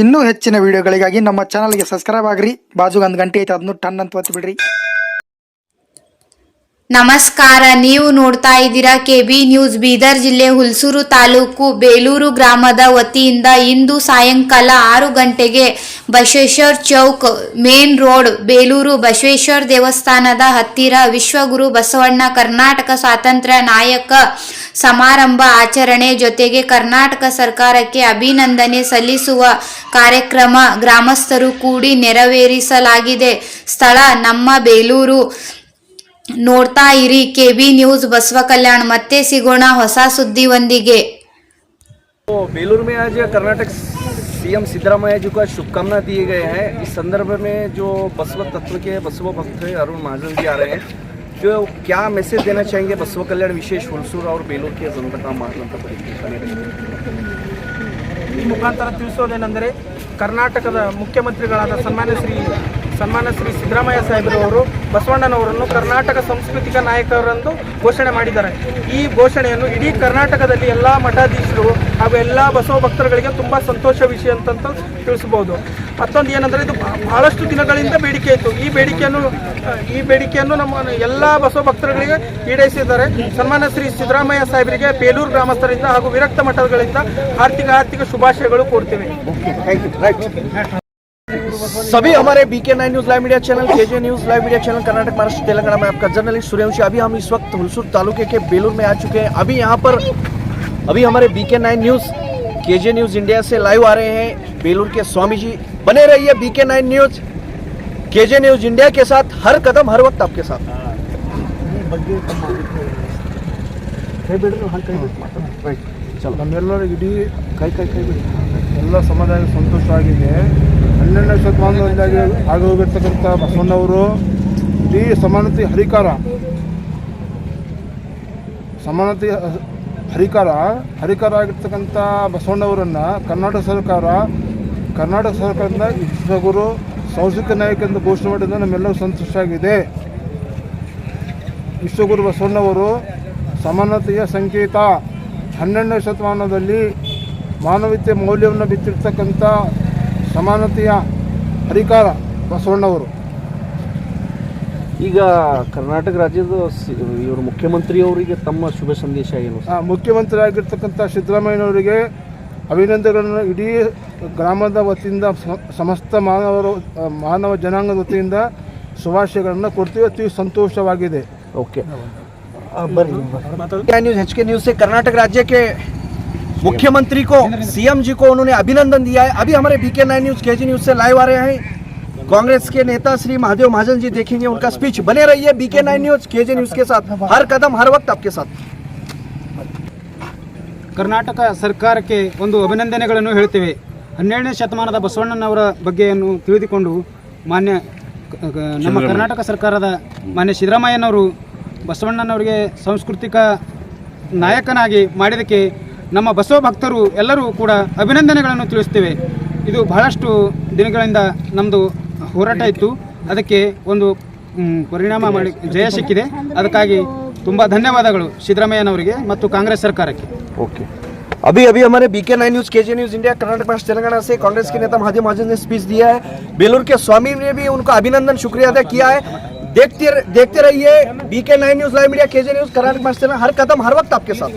ಇನ್ನೂ ಹೆಚ್ಚಿನ ವಿಡಿಯೋಗಳಿಗಾಗಿ ನಮ್ಮ ಚಾನಲ್ಗೆ ಸಬ್ಸ್ಕ್ರೈಬ್ ಆಗ್ರಿ. ಬಾಜುಗೆ ಒಂದು ಗಂಟೆ ಐತೆ ಅದನ್ನು ಟನ್ ಅಂತ ಒತ್ತಿ ಬಿಡ್ರಿ. ನಮಸ್ಕಾರ, ನೀವು ನೋಡ್ತಾ ಇದ್ದೀರಾ ಕೆಬಿ ನ್ಯೂಸ್ ಬೀದರ್ ಜಿಲ್ಲೆ ಹುಲ್ಸೂರು ತಾಲೂಕು ಬೇಲೂರು ಗ್ರಾಮದ ವತಿಯಿಂದ ಇಂದು ಸಾಯಂಕಾಲ ಆರು ಗಂಟೆಗೆ ಬಸವೇಶ್ವರ್ ಚೌಕ್ ಮೇನ್ ರೋಡ್, ಬೇಲೂರು ಬಸವೇಶ್ವರ್ ದೇವಸ್ಥಾನದ ಹತ್ತಿರ ವಿಶ್ವಗುರು ಬಸವಣ್ಣ ಕರ್ನಾಟಕ ಸ್ವಾತಂತ್ರ್ಯ ನಾಯಕ ಸಮಾರಂಭ ಆಚರಣೆ ಜೊತೆಗೆ ಕರ್ನಾಟಕ ಸರ್ಕಾರಕ್ಕೆ ಅಭಿನಂದನೆ ಸಲ್ಲಿಸುವ ಕಾರ್ಯಕ್ರಮ ಗ್ರಾಮಸ್ಥರು ಕೂಡಿ ನೆರವೇರಿಸಲಾಗಿದೆ ಸ್ಥಳ ನಮ್ಮ ಬೇಲೂರು ನೋಡ್ತಾ ಇರಿ ಕೆಬಿ ನ್ಯೂಸ್ ಬಸವ ಕಲ್ಯಾಣ್ ಮತ್ತೆ ಸಿಗೋಣ ಹೊಸ ಸುದ್ದಿಯೊಂದಿಗೆ तो बेलूर में आज कर्नाटक सीएम सिद्धरामैया जी को आज शुभकामना दिए गए हैं इस संदर्भ में जो बसव तत्व के बसव भक्त हैं अरुण महाजन जी आ रहे हैं जो क्या मैसेज देना चाहेंगे बसव कल्याण विशेष हुलसूर और बेलूर के जनता महाजनता ಈ ಮುಖಾಂತರ ತಿಳಿಸೋದೇನೆಂದರೆ ಕರ್ನಾಟಕದ ಮುಖ್ಯಮಂತ್ರಿಗಳಾದ ಸನ್ಮಾನ್ಯ ಶ್ರೀ ಸನ್ಮಾನ ಶ್ರೀ ಸಿದ್ದರಾಮಯ್ಯ ಸಾಹೇಬರು ಅವರು, ಬಸವಣ್ಣನವರನ್ನು ಕರ್ನಾಟಕ ಸಾಂಸ್ಕೃತಿಕ ನಾಯಕರೆಂದು ಘೋಷಣೆ ಮಾಡಿದ್ದಾರೆ. ಈ ಘೋಷಣೆಯನ್ನು ಇಡೀ ಕರ್ನಾಟಕದಲ್ಲಿ ಎಲ್ಲ ಮಠಾಧೀಶರು ಹಾಗೂ ಎಲ್ಲ ಬಸವ ಭಕ್ತರುಗಳಿಗೆ ತುಂಬ ಸಂತೋಷ ವಿಷಯ ಅಂತಂತ ತಿಳಿಸಬಹುದು. ಮತ್ತೊಂದು ಏನಂದರೆ ಇದು ಬಹಳಷ್ಟು ದಿನಗಳಿಂದ ಬೇಡಿಕೆ ಇತ್ತು. ಈ ಬೇಡಿಕೆಯನ್ನು ಈ ಬೇಡಿಕೆಯನ್ನು ನಮ್ಮ ಎಲ್ಲ ಬಸವ ಭಕ್ತರುಗಳಿಗೆ ಈಡೇರಿಸಿದ್ದಾರೆ. ಸನ್ಮಾನ ಶ್ರೀ ಸಿದ್ದರಾಮಯ್ಯ ಸಾಹೇಬರಿಗೆ ಬೇಲೂರು ಗ್ರಾಮಸ್ಥರಿಂದ ಹಾಗೂ ವಿರಕ್ತ ಮಠಗಳಿಂದ ಆರ್ಥಿಕ ಆರ್ಥಿಕ ಶುಭಾಶಯಗಳು ಕೋರ್ತೇವೆ. सभी हमारे BK nine news live media channel KJ news live media channel Karnataka Maharashtra Telangana में आपका जर्नलिस्ट सूर्यवंशी अभी हम इस वक्त हुलसूर तालुके के बेलूर में आ चुके हैं। अभी यहाँ पर अभी हमारे BK nine news KJ news India से लाइव आ रहे हैं। बेलूर के स्वामी जी बने रहिए BK nine news KJ news India के साथ हर कदम हर वक्त आपके साथ। चलो। ಎಲ್ಲ ಸಮುದಾಯ ಸಂತೋಷವಾಗಿದೆ ಹನ್ನೆರಡನೇ ಶತಮಾನದಲ್ಲಿ ಆಗೋಗಿರ್ತಕ್ಕಂಥ ಬಸವಣ್ಣವರು ಇಡೀ ಸಮಾನತೆ ಹರಿಕಾರ. ಸಮಾನತೆ ಹರಿಕಾರ ಹರಿಕಾರ ಆಗಿರ್ತಕ್ಕಂಥ ಬಸವಣ್ಣವರನ್ನು ಕರ್ನಾಟಕ ಸರ್ಕಾರ, ಕರ್ನಾಟಕ ಸರ್ಕಾರದಿಂದ ವಿಶ್ವಗುರು ಸಾಂಸ್ಕೃತಿಕ ನಾಯಕ ಎಂದು ಘೋಷಣೆ ಮಾಡಿದ ನಮ್ಮೆಲ್ಲರೂ ಸಂತೋಷ ಆಗಿದೆ. ವಿಶ್ವಗುರು ಬಸವಣ್ಣವರು ಸಮಾನತೆಯ ಸಂಕೇತ. ಹನ್ನೆರಡನೇ ಶತಮಾನದಲ್ಲಿ ಮಾನವೀಯತೆ ಮೌಲ್ಯವನ್ನು ಬಿತ್ತಿರ್ತಕ್ಕಂಥ ಸಮಾನತೆಯ ಅಧಿಕಾರ ಬಸವಣ್ಣವರು. ಈಗ ಕರ್ನಾಟಕ ರಾಜ್ಯದ ಇವರು ಮುಖ್ಯಮಂತ್ರಿಯವರಿಗೆ ತಮ್ಮ ಶುಭ ಸಂದೇಶ ಏನು? ಮುಖ್ಯಮಂತ್ರಿ ಆಗಿರ್ತಕ್ಕಂಥ ಸಿದ್ದರಾಮಯ್ಯನವರಿಗೆ ಅಭಿನಂದನೆಗಳನ್ನು ಇಡೀ ಗ್ರಾಮದ ವತಿಯಿಂದ ಸಮಸ್ತ ಮಾನವರು ಮಾನವ ಜನಾಂಗದ ವತಿಯಿಂದ ಶುಭಾಶಯಗಳನ್ನು ಕೊಡ್ತೀವಿ. ಅತಿ ಸಂತೋಷವಾಗಿದೆ. Okay. News H K news Karnataka ರಾಜ್ಯಕ್ಕೆ मुख्यमंत्री को सीएम जी को उन्होंने अभिनंदन दिया है अभी हमारे BK nine news K news से लाइव आ रहे हैं कांग्रेस के नेता श्री महादेव महाजन जी देखेंगे उनका स्पीच बने रहिए BK nine news K news के साथ हर कदम हर वक्त आपके साथ ಕರ್ನಾಟಕ ಸರ್ಕಾರಕ್ಕೆ ಒಂದು ಅಭಿನಂದನೆಗಳನ್ನು ಹೇಳ್ತೇವೆ ಹನ್ನೆರಡನೇ ಶತಮಾನದ ಬಸವಣ್ಣನವರ ಬಗ್ಗೆಯನ್ನು ತಿಳಿದುಕೊಂಡು ಮಾನ್ಯ ಕ- ಕ- ನಮ್ಮ ಕರ್ನಾಟಕ ಸರ್ಕಾರದ ಮಾನ್ಯ ಸಿದ್ದರಾಮಯ್ಯನವರು ಬಸವಣ್ಣನವರಿಗೆ ಸಾಂಸ್ಕೃತಿಕ ನಾಯಕನಾಗಿ ಮಾಡಿದ್ದಕ್ಕೆ ನಮ್ಮ ಬಸವ ಭಕ್ತರು ಎಲ್ಲರೂ ಕೂಡ ಅಭಿನಂದನೆಗಳನ್ನು ತಿಳಿಸ್ತೇವೆ ಇದು ಬಹಳಷ್ಟು ದಿನಗಳಿಂದ ನಮ್ಮದು ಹೋರಾಟ ಇತ್ತು ಅದಕ್ಕೆ ಒಂದು ಮ್, ಪರಿಣಾಮ ಮಾಡಿ ಜಯ ಸಿಕ್ಕಿದೆ ಅದಕ್ಕಾಗಿ ತುಂಬ ಧನ್ಯವಾದಗಳು ಸಿದ್ದರಾಮಯ್ಯನವರಿಗೆ ಮತ್ತು ಕಾಂಗ್ರೆಸ್ ಸರ್ಕಾರಕ್ಕೆ ओके अभी अभी हमारे BK nine news KJ news India Karnataka Maharashtra Telangana से कांग्रेस के नेता महादेव महाजन ने स्पीच दिया है बेलूर के स्वामी ने भी उनका अभिनंदन शुक्रिया अदा किया है देखते देखते रहिए BK nine news live media KJ news Karnataka Maharashtra Telangana हर कदम हर वक्त आपके साथ